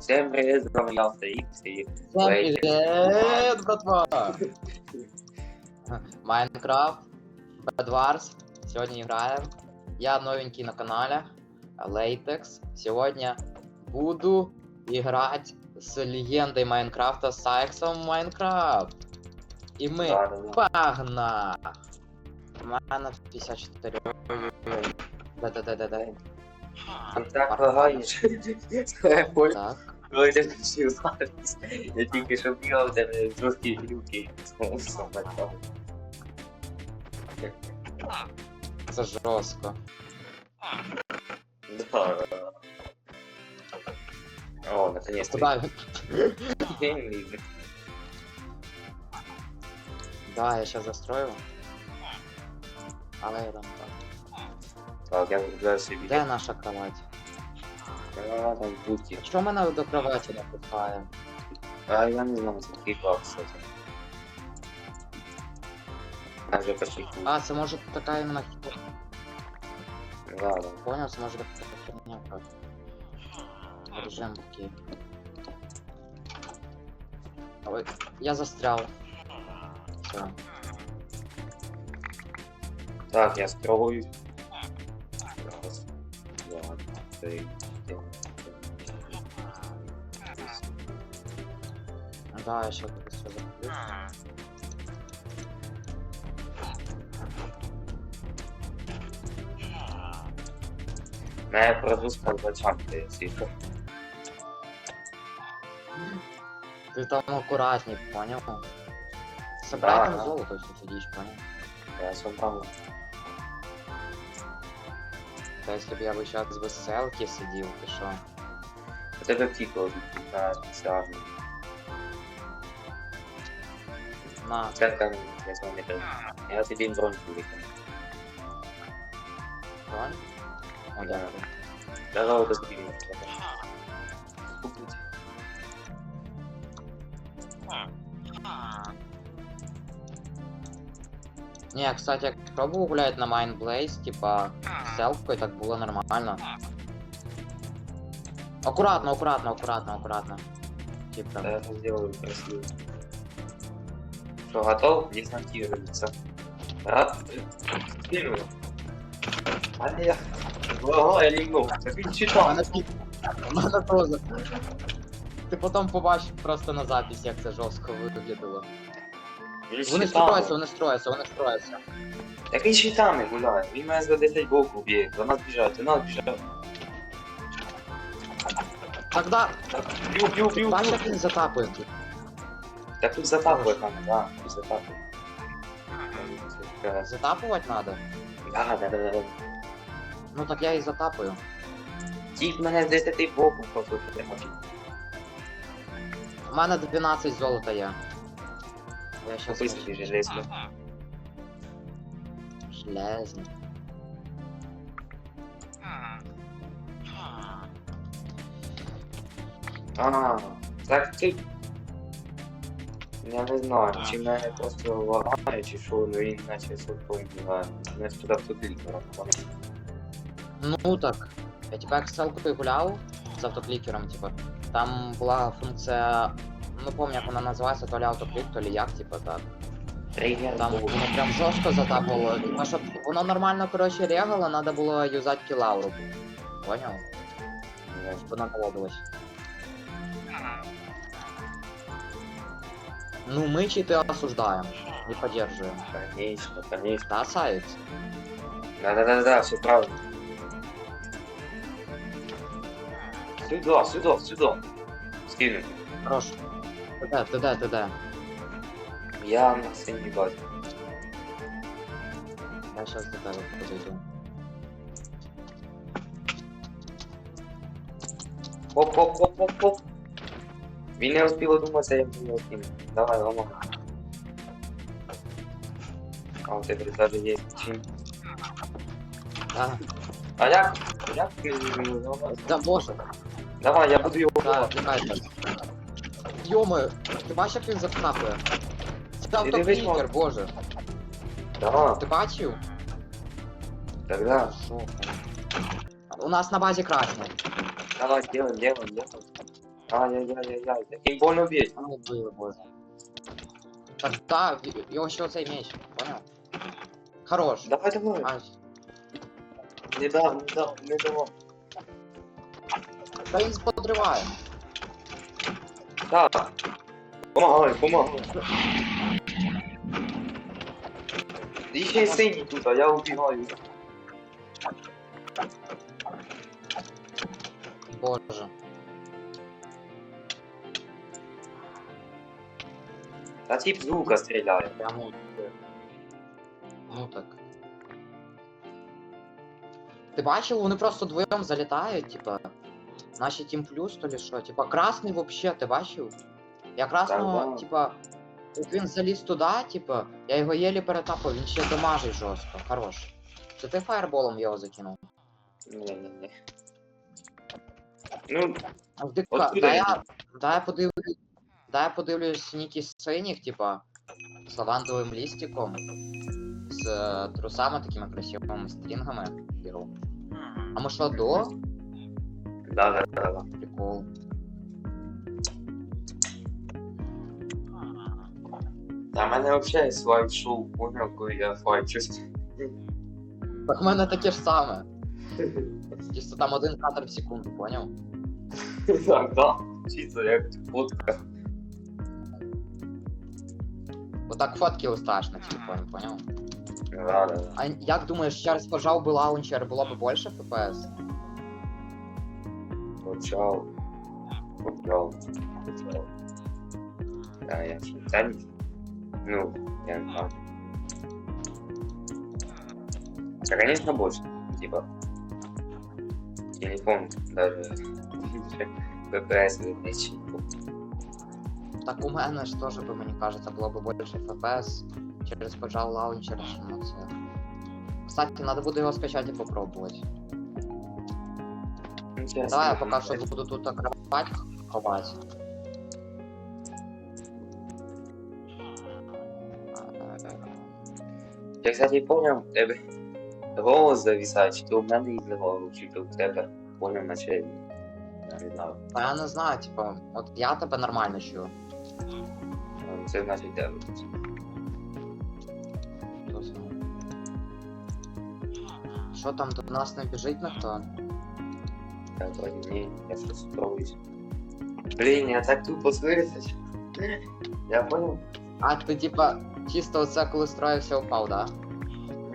Всем привет, с вами я и Всем привет, братва! Майнкрафт, Bedwars. Сегодня играем. Я новенький на канале. Latex. Сегодня буду играть с легендой Майнкрафта Сайксом Майнкрафт. И мы Да, да, да. погнали! У мене 54. Да-да-да-да-да. Ти так лагаєш. Я понял, Так. коли ти включив запис. Я тільки що бігав, тебе жорсткі глюки. Це жорстко. Да. О, наконец-то. Куда він? День лізе. Да, я сейчас застрою. Але я там так. Так, я вибираю собі. Де наша кровать? А, там будки. Що мене до кроваті не пускає? А я не знаю, такий клас, кстати. А вже почти. А, це може така іменно хіба. Да, да. Понял, це може така херня. Режим окей. Ой, я застрял. Все. Так, я спробую. Три, чотири, Да, я сейчас это все закрою. Не продуска зачанки цифр. Ты там аккуратней, понял? Собрать Да, да. золото, если сидишь, понял? Я собрав. Да если бы я бы сейчас без селки сидел, ты шо? У тебе тікло на спеціальний. На, Це там, я з вами кажу. Я тобі броньку викину. бронь? О, Да. дякую. Я знову без тобі. Купить. Не, кстати, я пробовал гулять на Mind Blaze, типа, с селкой, так было нормально. Аккуратно, аккуратно, аккуратно, аккуратно. Типа, Я это сделаю красиво. Что, готов? Десантируется. Рад? Первый. А я... Ого, я легнул. Так він читав. Мене пі- мене теж. Ти потім побачиш просто на записі, як це жорстко виглядало. Вони строяться, вони строяться, вони строяться. Так він щитами гуляє. Він мене за 10 боку б'є. До нас біжать, до нас біжать. Тогда, Б'ю, б'ю, б'ю, бачиш, б'ю. як він затапує тут. Так тут затапує там, да, тут затапує. Затапувати надо? Да, да, да, да. Ну так я і затапую. Тіп мене з 10 боку просто прямо. У мене 12 золота є. Я щас Пописуй хочу. біжи, жесть. Железний. А, так ти. Я не знаю, чи мене просто лагає, чи що, ну він наче бігає. Не туди в туди Ну так. Я типа як з селкою гуляв з автоклікером, типа. Там була функція. Ну помню, як вона називається, то ли автоклік, то ли як, типа так. Тригер Там воно прям жорстко затапало. Типа, щоб воно нормально, коротше, регало, треба було юзати кілауру. Поняв? Щоб вона наводилась. Ну, мы читы осуждаем, не поддерживаем. Конечно, конечно. Да, Саец? Да-да-да-да, все правильно. Сюда, сюда, сюда. Скину. Хорош. Ты да, ты да, ты да. Я на синій базі. Я сейчас до тебя подойду. Хоп-хоп-хоп-хоп-хоп. Він не успів одуматися, як його скину. Давай, ломай. А у тебе даже є чим. Да. А як? Як ти його ламаєш? Да, боже. Давай, я буду його Да, ламати. давай. Ё-моё, ты бачиш, як він закапує? Це Ти дивись, автоклікер, боже. Да, Ти бачив? тогда. Шо? У нас на базі красний. Давай, делаем, делаем, делаем. Ай-яй-яй-яй-яй. Таким больно бить. А ну было, боже. Так, да, його ще оцей меч, понял? Хорош. Давай, давай. А, Не дам, не дам, не дам. та він подриває. Так. Помагай, помагай. Ще синій тут, а я убігаю. Боже. Та тип з лука стріляє. Прямо. Ну так. Ти бачив, вони просто вдвоєм залітають, типа. Наші Тім Плюс, то ли що? Типа красний вообще, ти бачив? Я красного, Так, да. типа. Як він заліз туди, типа, я його єлі перетапав, він ще дамажить жорстко, хорош. Це ти фаєрболом його закинув? Ні-ні-ні. Ну, А дика, дай я, дай я подивлюсь, дай я подивлюсь ніки синіх, типа, з лавандовим лістиком, з е, трусами такими красивими стрінгами. беру. А ми що, до? Да, да, да, да. Прикол. Та в мене взагалі слайд шоу, понял, коли я. Так в мене таке ж саме. Чисто там один кадр в секунду, поняв? Так, да. Чисто як фотка. Отак фотки листаєш на телефоні, поняв? Да, да, да. А як думаєш, через пожав би лаунчер, було б більше FPS? Почав. Почав. Почав. Да, я. Та. Ну, я не знаю. Конечно, больше. Типа. Телефон даже. ППС вище. Так у мене ж теж би, мені кажеться, було б більше FPS через поджал лаунчер, чим це. Кстати, надо буде його скачати і попробувати. Интересно. Давай я поки що буду тут акробать ховати. Я, кстати, понял, в тебе голос зависає, чи то в мене голову, чи то в тебе. Понял, наче не знаю. Та я не знаю, типа, от я тебе нормально чую. Ну, Це значить тебе. Що там до нас не біжить ніхто? Я вроді ні, я щось спробуюсь. Блін, я так тупо свирився. Я понял. А ти типа чисто оце коли строївся упав, да?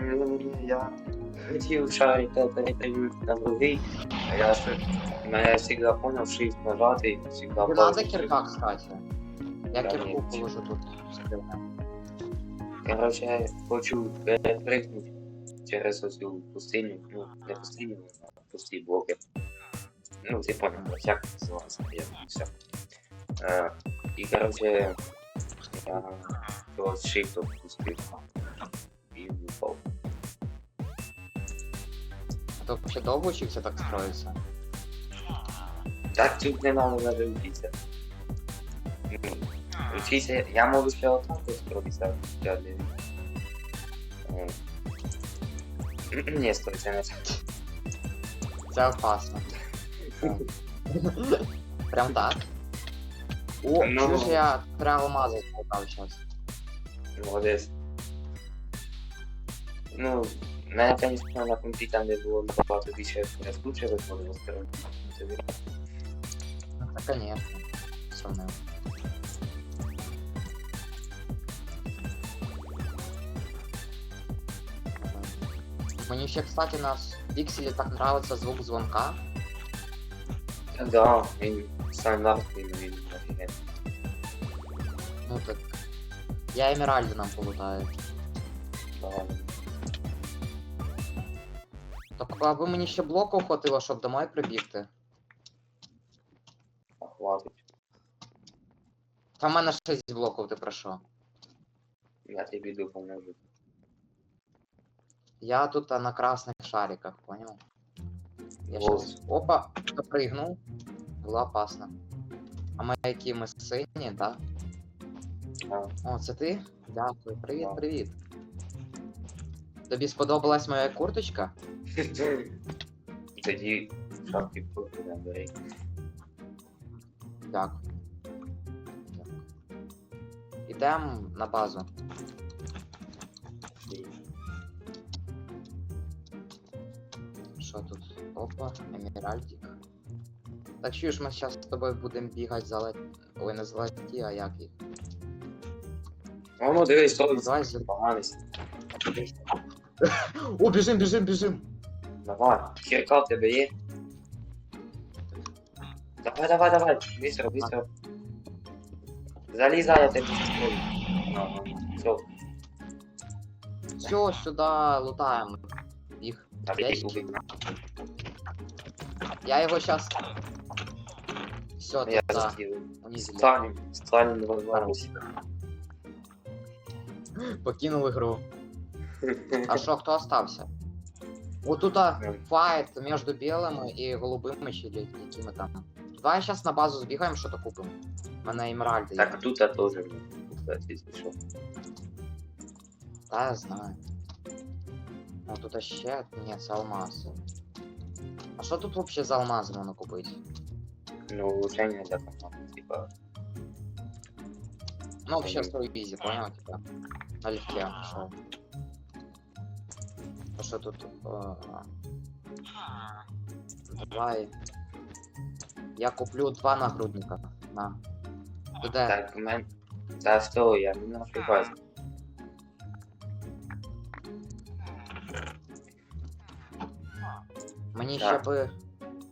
Ні, Я хотів шарити передаю на другий, а я ще мене завжди понял, shift нажати і завжди Не надо кирка, кстати. Я Да, кирку положу тут. Короче, я хочу перепрыгнути через оцю пустиню, ну, не пустиню, а пусті блоки. Ну, ти понял, як це називається, я все. Е, і, короче, я до shift пустив. І впав. А то ще довго вчився так строїться. Так тут не надо навіть вчитися. Вчися, я можу ще отак ось пробіцяти, я не стой, не. Це опасно. Прям так. О, Ну. чуєш, я треба мазати полтав зараз. Молодець. Ну, мене, конечно, на компі там не було набагато більше розкруче виходило сторони. Тобі Ну, Та конечно. Сумно. Мені ще, кстати, на пікселі так нравиться звук дзвонка. Та да, він стандартний, він офігенний. Ну так. Я Емеральди нам полутаю. Да. Так аби мені ще блоку хватило, щоб домой прибігти. А хватить. Та в мене 6 блоків, ти про що? Я тобі допоможу. Я тут а, на красных шариках, понял? Я Вот. сейчас, опа, запрыгнул. Было опасно. А ми які ми сині, да? О, це ти? Дякую, привіт, привіт. Тобі сподобалась моя курточка? Тоді шапки бери. Дякую. Дякую. Ідемо на базу. Опа, еміральдик. Так що ж ми зараз з тобою будемо бігати за Ой, не золоті, а як їх? О, ну дивись, то давай поганий. О, біжим, біжим, біжим! Давай, кірка в тебе є? Давай, давай, давай, быстро, быстро. Залізай, я тебе. Ага, все, Все, сюди лутаємо. Їх. убив. Я його сейчас. Все, Я тут да, закинув. унизили. Сталін, Сталін розвернувся. Покинув ігру. А що, хто остався? Вот тут а, файт между белыми і голубими чи ли- якими там. Давай сейчас на базу збігаємо, що то купимо. У мене емеральди. Так, тут я теж. Кстати, що. Та я знаю. О, тут ще. Ні, це алмази. А що тут взагалі за алмази можна купити? Ну, улучшення для команди, типа. Ну, вообще стой изи, понял тебя? Налегке, шо. А что тут? э, Давай. Я куплю два нагрудника. На. Ти? Так, у мене. Та стой, я не нашій Мені ще Так. би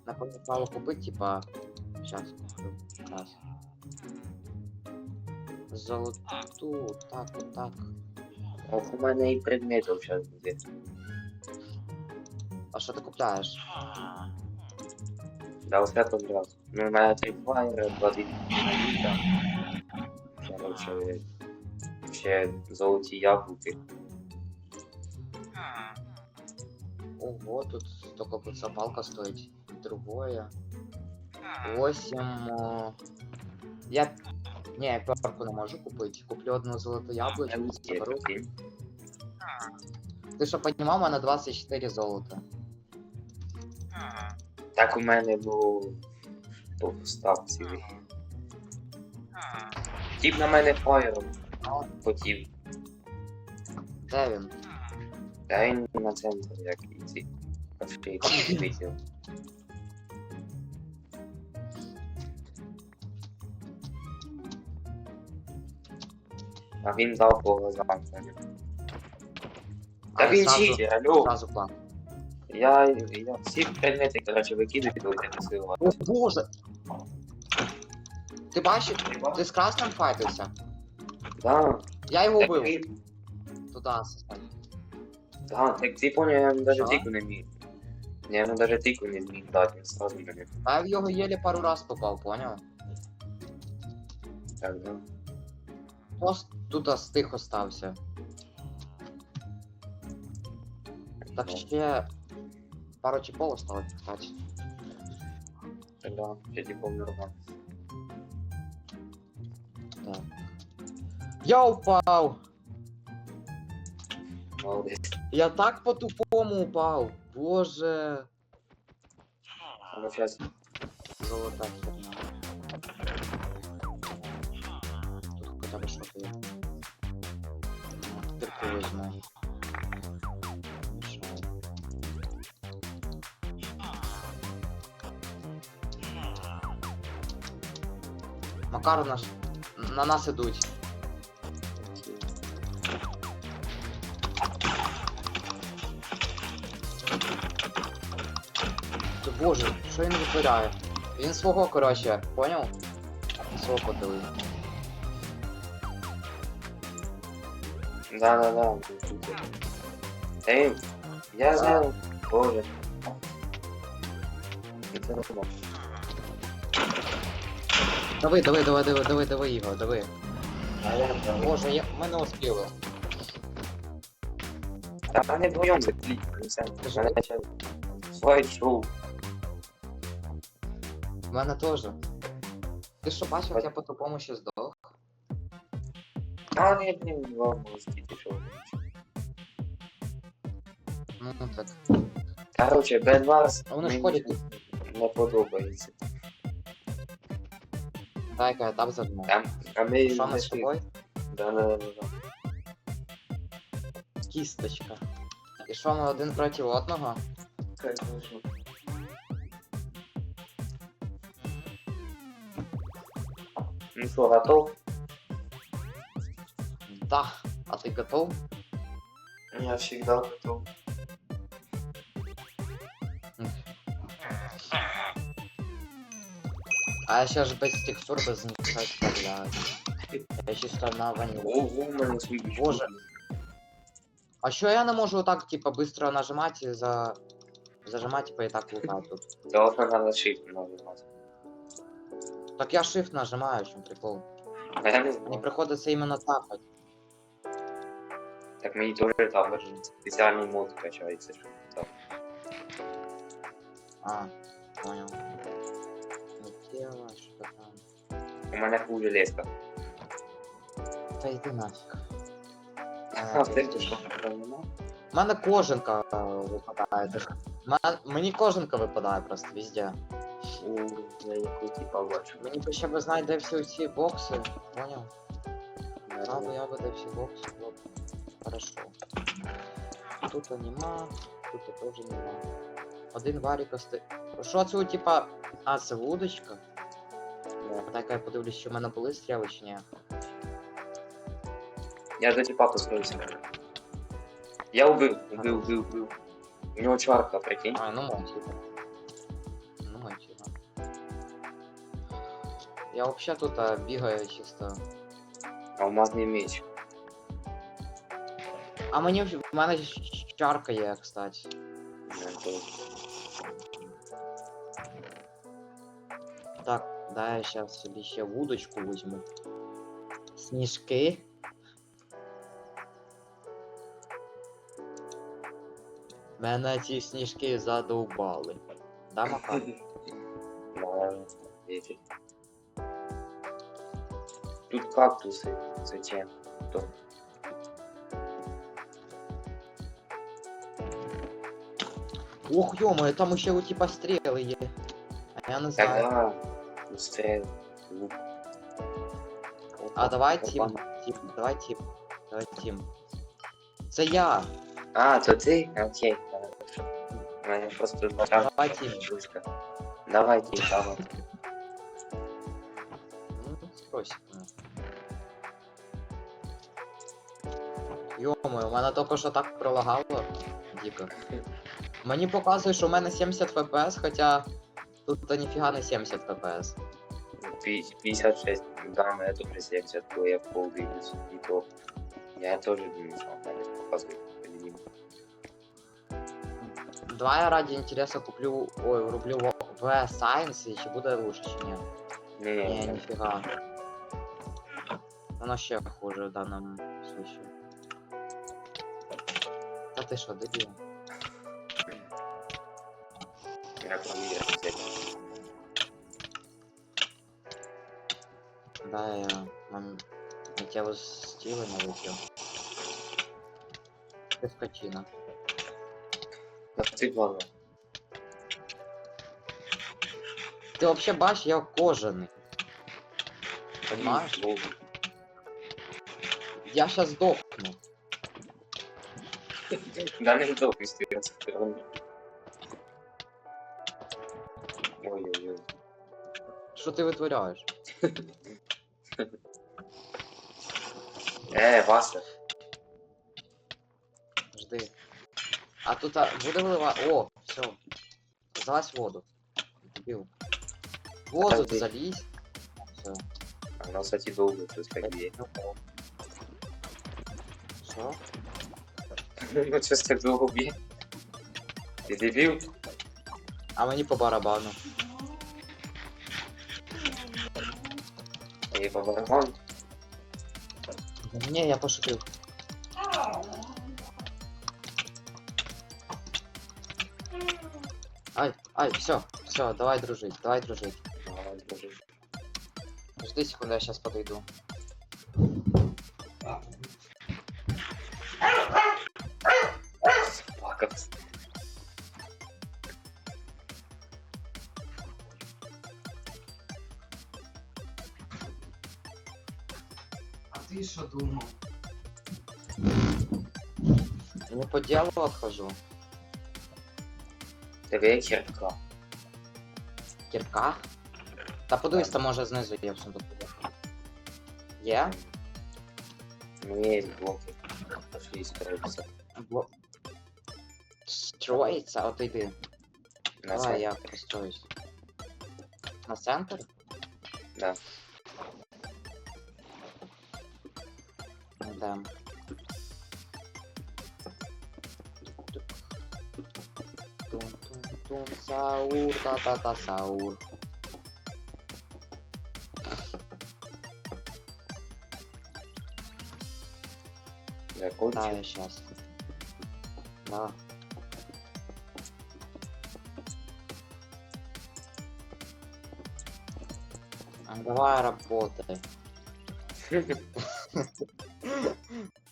напевно мало купити, типа. Сейчас куплю. Раз. Золоту, так, от так. Ох, у мене і предметів зараз буде. А що ти купляєш? Да, все одразу. Ну, у мене три флайери, два динаміта. Короче, ще золоті яблуки. Ого, тут только вот запалка стоит. Другое. 8. Я. Не, я перку не можу купити. Куплю одну золоту яблучку, Є заберу. Ти що понімав, у мене 24 золота. Так у мене було по ставці. Тіп на мене фаєром хотів. Де він? Та він на центр, як і ці. Кашки витів. А він дав по глазам. Та А, він зразу- читер, алло. Зразу план. Я, я всі предмети, короче, викидаю, і не сила. О боже! Ти бачиш? Ти з красним файтився? Да, Я його так вбив. він, Туди да, так ти понял, я даже Що? тику не міг. Я йому даже тику не зміг дати, він сразу мене. А я в його єлі пару раз попав, поняв? Так, да. Пост тут стих остався. Так Ну, ще пару чіпов осталось, кстати. да, я типу нормально. Так. Я упав! Молодець. Я так по-тупому упав! Боже! Ну сейчас, Золота. Тут хоча б що є. Тирку візьму. Мішаю. Макар наш на нас ідуть. Боже, що він витворяє? Він свого, коротше, поняв? Свого подали. да, да, да. Эй, я знаю, боже. Це не було. Давай, давай, давай, давай, давай, давай його, давай. А я там. Боже, я... ми не успіли. Та не вдвоєм закліть, мене почав. Слайд-шоу. У мене теж. Ти що бачив, як я по-тупому ще здох? А, не, блін, ладно, скільки шоу. Ну, ну так. Короче, Бен Варс А вони ж ходять. не подобається. Дай-ка я там зажму. Там, а ми... Що ми з тобою? Да, да, да, да. Кісточка. І що ми один проти одного? Конечно. Ну что, готов? Да. А ти готов? Я всегда готов. А я ще ж без текстур, без нічого вставляю. Я чисто на ванілі. Ого, у мене свої Боже. штуки. А що я не можу так, типа, быстро нажимать и за... Зажимать, типа, и так лутать тут? Должно надо shift нажимать. Так я shift нажимаю, в чем прикол. А я не Мне знаю. приходится именно тапать. Так мені теж там спеціальний мод качається. щоб так. А, понял. Не тело, что там. У мене хуже леска. Та йди нафиг. А в тебе що? Там нема? У мене кожанка е, випадає. Мен- Мені кожанка випадає просто везде. У, я яку типа бачу. Мені б ще б знати, де всі ці бокси, понял? Знав би я би де всі бокси, було б хорошо. Тут нема, тут теж нема. Один варік ости. Що це, у, типа. А, це вудочка? Так я подивлюсь, що в мене були стріли чи ні. Я за типа построился. Я убил, убил, убил, убил. У него чарка, прикинь. А, ну мальчика. Ну Я вообще тут а, бігаю чисто. Алмазний меч. А мені в мене ж чарка є, кстати. Так, да, я сейчас собі ще вудочку візьму. Сніжки. Мене ці сніжки задовбали. Да, Макар? Да. Тут кактусы. Зачем? Кто? Ох, ё там ще у типа стріли є. А я не знаю. Тогда быстрее. лук. А давай Опа. тім, тім, давай тім, давай тім. Це я. А, то ты? Окей. хорошо. У мене просто бачав. Давай, Тім. Давай, Тим, давай. Ну, спросик. Йо-моє, у мене тільки що так пролагало. Дико. Мені показує, що у мене 70 фпс, хоча тут то ніфіга не 70 фпс. Пи- 56. Да, на это при 70 было, я пол видеть. И то. Я тоже думаю, что он так показывает. Или не. Давай я раді інтересу куплю. Ой, врублю в в Science і чи буде лучше, чи ні? Не, Ні, не, не. ніфіга. Воно ще хуже в даному случае. Ти що, дебіл? Я проверю, кстати. Да, я мам... миттєво стіли не випив. Ти скотина. Так ты главное. Ти вообще бачиш, я кожаний. Понимаешь? Я сейчас сдохну. Да, не сдох, естественно. Ой-ой-ой. Що ти витворяєш? Э, Вася. Жди. А тут а, буде вилива. О, все. Залазь в воду. Дебіл. В Воду Подожди. залізь. Все. Она, кстати, долго тут скорее. Що? Ну, долго бьет? Ты дебил? А мені по барабану. И по барабану? Ні, я пошутив. Ай, ай, все, все, давай дружить, давай дружить. Давай, дружи. Жди секунду, я сейчас подойду. По ділу отхожу. Є кірка. Кірка? Та подивись, там може знизу є в сундуку. Є? Ну, є блоки. Пошли строїться. Бо... Строїться, от йди. На Давай, це. я построюсь. На центр? Да. Да. Тун-тун-тун, Саур, та-та-та, саур. Да, Закончив. я сейчас. Да. А, Давай работай.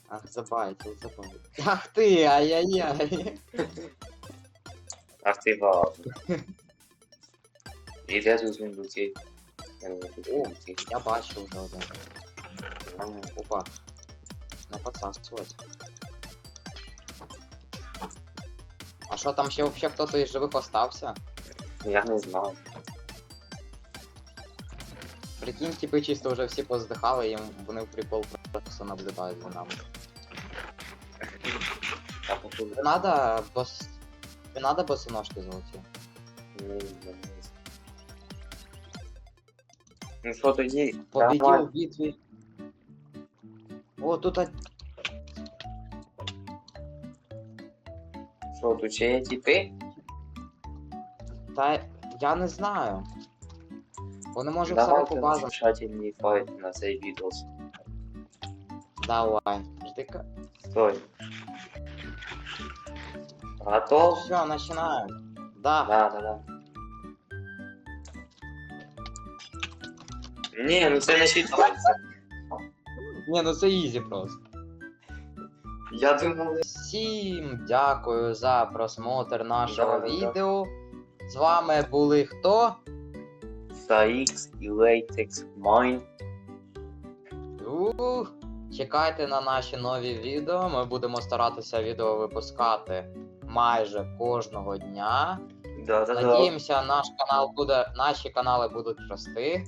Ах, забайтил, забайтил. Ах ты, ай-яй-яй. Ах ти важно. Іде тут сундуки. Я не буду О. сундуки. Я бачу уже один. М, Опа. Не подсасывать. А що там ще вообще хто-то із живих остався? Я не знаю. Прикинь, типи чисто вже всі поздихали, їм вони в прикол просто наблюдають за нами. А походу Не надо бос... Не надо босоножки золоті. Ну що тоді? Победил Давай. в битві. О, тут Що, тут ще є тіпи? та я не знаю. Вони може в себе по базам. завершательний файт на цей відос. Давай. Жди-ка. Стой. Готов? Все, начинаем. Да. Да, да, да. Ні, ну це не вважається. Ні, ну це ізі просто. Я думав, Всім дякую за просмотр нашого Да-да-да. відео. З вами були хто? X і Latex Mine. Ух, чекайте на наші нові відео. Ми будемо старатися відео випускати майже кожного дня. Да, да, да. Надіємося, наш канал буде, наші канали будуть рости,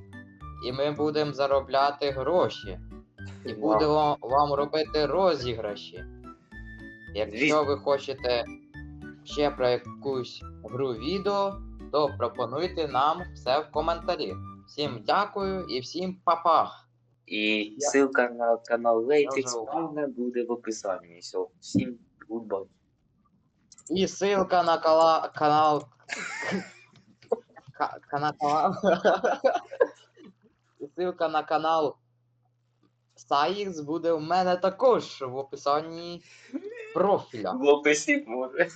і ми будемо заробляти гроші. І будемо вам робити розіграші. Якщо ви хочете ще про якусь гру відео, то пропонуйте нам все в коментарі. Всім дякую і всім па-па! І ссылка на канал Mine буде в описанні. Всім goodbye. І ссылка на кала... канал. Ка- канал. І ссылка на канал Сайкс буде у мене також в описанні профіля. В описі може.